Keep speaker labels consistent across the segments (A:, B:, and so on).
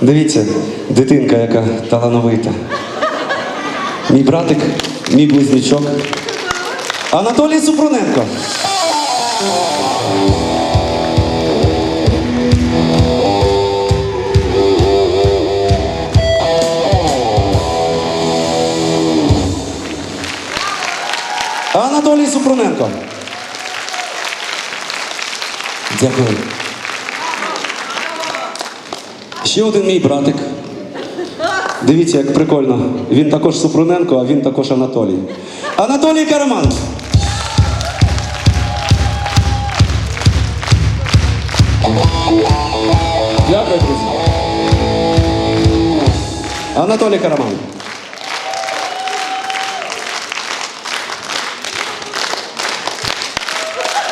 A: Дивіться, дитинка, яка талановита. Мій братик, мій близнючок. Анатолій Супруненко. Анатолій Супруненко. Дякую. Ще один мій братик. Дивіться, як прикольно. Він також Супруненко, а він також Анатолій. Анатолій Караман.
B: Дякую, друзі.
A: Анатолій Караман.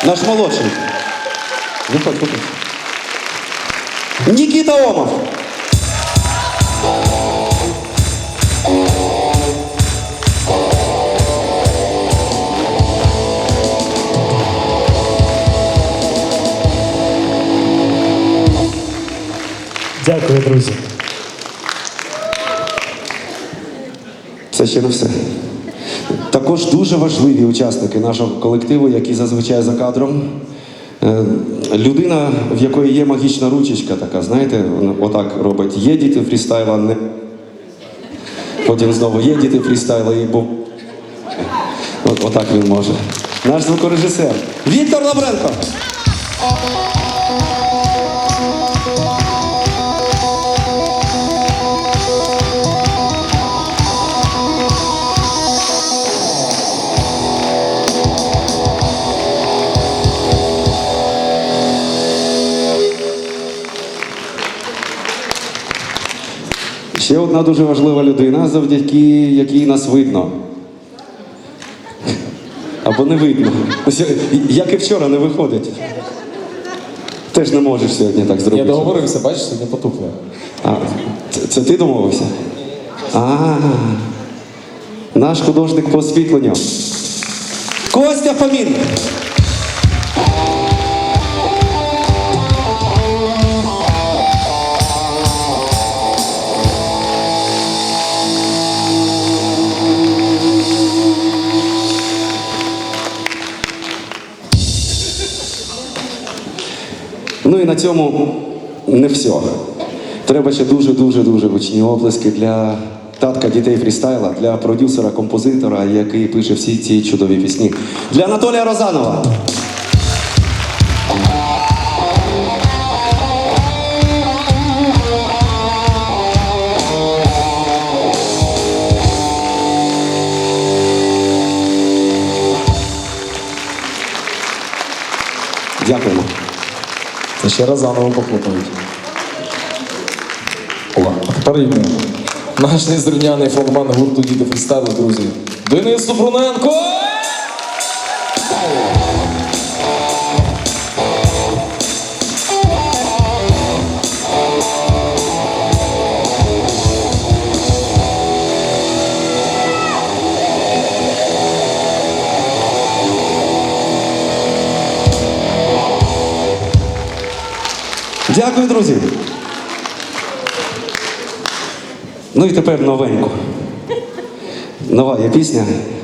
A: Наш молодший. Виходь, виходь. Нікіта Омов.
C: Дякую, друзі.
A: Це ще не все. Також дуже важливі учасники нашого колективу, які зазвичай за кадром. Людина, в якої є магічна ручечка, така, знаєте, отак робить. Є діти фрістайла, не. Потім знову є діти фрістайла і бо. От, отак він може. Наш звукорежисер Віктор Лавренко. Ще одна дуже важлива людина, завдяки якій нас видно. Або не видно. Як і вчора не виходить. Теж не можеш сьогодні так зробити.
B: Я договорився, бачиш, сьогодні потухне.
A: А, це, це ти домовився? А, наш художник по освітленню. Костя Фомін. Ну і на цьому не все. Треба ще дуже-дуже дуже гучні оплески для татка дітей фрістайла, для продюсера, композитора, який пише всі ці чудові пісні. Для Анатолія Розанова. Дякуємо.
B: Це ще раз заново похлопають. Ола. А тепер йому. Наш незрівняний фронтман гурту Діти фристайлу, друзі. Денис Супруненко!
A: Дякую, друзі. Ну і тепер новенько. Нова є пісня.